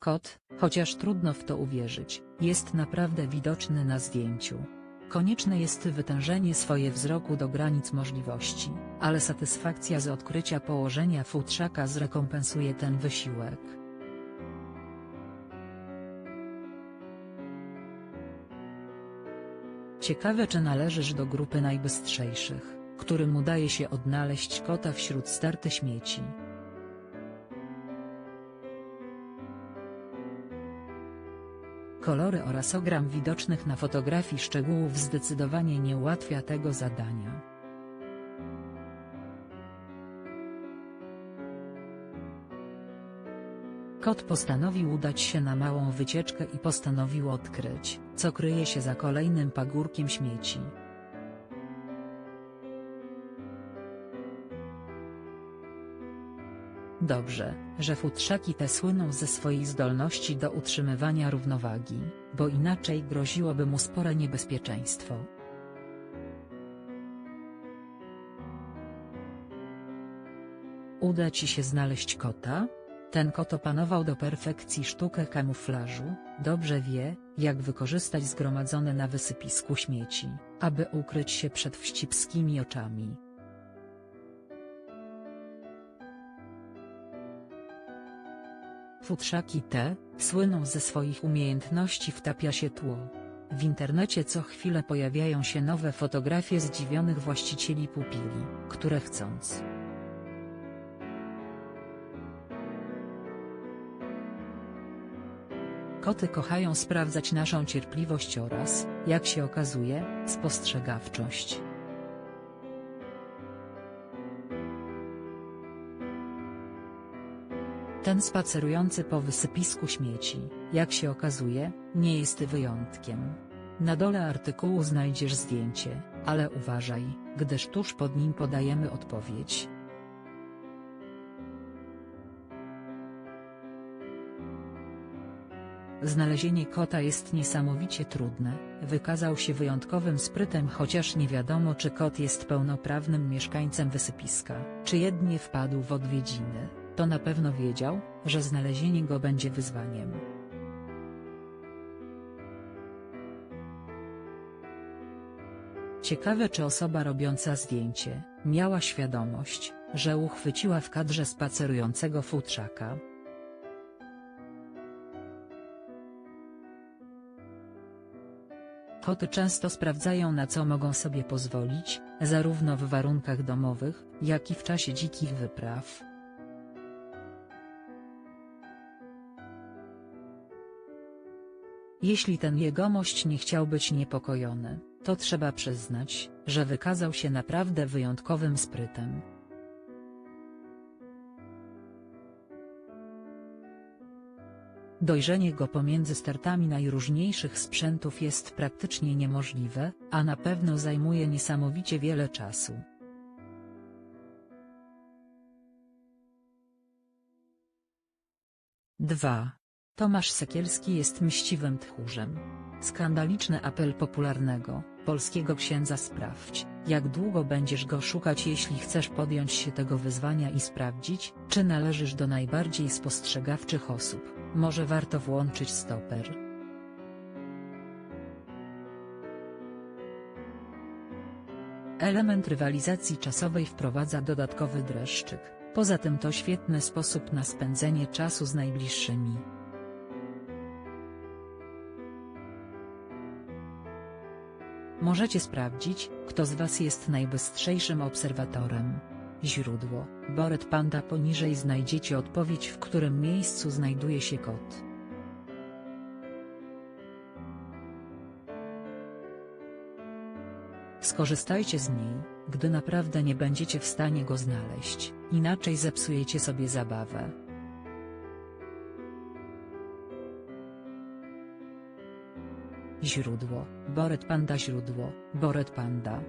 Kot, chociaż trudno w to uwierzyć, jest naprawdę widoczny na zdjęciu. Konieczne jest wytężenie swoje wzroku do granic możliwości, ale satysfakcja z odkrycia położenia futrzaka zrekompensuje ten wysiłek. Ciekawe czy należysz do grupy najbystrzejszych, którym udaje się odnaleźć kota wśród sterty śmieci. Kolory oraz ogram widocznych na fotografii szczegółów zdecydowanie nie ułatwia tego zadania. Kot postanowił udać się na małą wycieczkę i postanowił odkryć, co kryje się za kolejnym pagórkiem śmieci. Dobrze, że futrzaki te słyną ze swojej zdolności do utrzymywania równowagi, bo inaczej groziłoby mu spore niebezpieczeństwo. Uda ci się znaleźć kota? Ten kot opanował do perfekcji sztukę kamuflażu, dobrze wie, jak wykorzystać zgromadzone na wysypisku śmieci, aby ukryć się przed wścibskimi oczami. Futrzaki te, słyną ze swoich umiejętności wtapia się tło. W internecie co chwilę pojawiają się nowe fotografie zdziwionych właścicieli pupili, które chcąc Koty kochają sprawdzać naszą cierpliwość oraz, jak się okazuje, spostrzegawczość. Ten spacerujący po wysypisku śmieci, jak się okazuje, nie jest wyjątkiem. Na dole artykułu znajdziesz zdjęcie, ale uważaj, gdyż tuż pod nim podajemy odpowiedź. Znalezienie kota jest niesamowicie trudne, wykazał się wyjątkowym sprytem chociaż nie wiadomo czy kot jest pełnoprawnym mieszkańcem wysypiska, czy jedynie wpadł w odwiedziny, to na pewno wiedział, że znalezienie go będzie wyzwaniem. Ciekawe czy osoba robiąca zdjęcie, miała świadomość, że uchwyciła w kadrze spacerującego futrzaka, Koty często sprawdzają na co mogą sobie pozwolić, zarówno w warunkach domowych, jak i w czasie dzikich wypraw. Jeśli ten jegomość nie chciał być niepokojony, to trzeba przyznać, że wykazał się naprawdę wyjątkowym sprytem. Dojrzenie go pomiędzy startami najróżniejszych sprzętów jest praktycznie niemożliwe, a na pewno zajmuje niesamowicie wiele czasu. Dwa. Tomasz Sekielski jest mściwym tchórzem. Skandaliczny apel popularnego, polskiego księdza sprawdź, jak długo będziesz go szukać jeśli chcesz podjąć się tego wyzwania i sprawdzić, czy należysz do najbardziej spostrzegawczych osób, może warto włączyć stoper. Element rywalizacji czasowej wprowadza dodatkowy dreszczyk, poza tym to świetny sposób na spędzenie czasu z najbliższymi. Możecie sprawdzić, kto z Was jest najbystrzejszym obserwatorem. Źródło, Boret Panda poniżej znajdziecie odpowiedź w którym miejscu znajduje się kot. Skorzystajcie z niej, gdy naprawdę nie będziecie w stanie go znaleźć, inaczej zepsujecie sobie zabawę. Źródło, Boret Panda Źródło, Boret Panda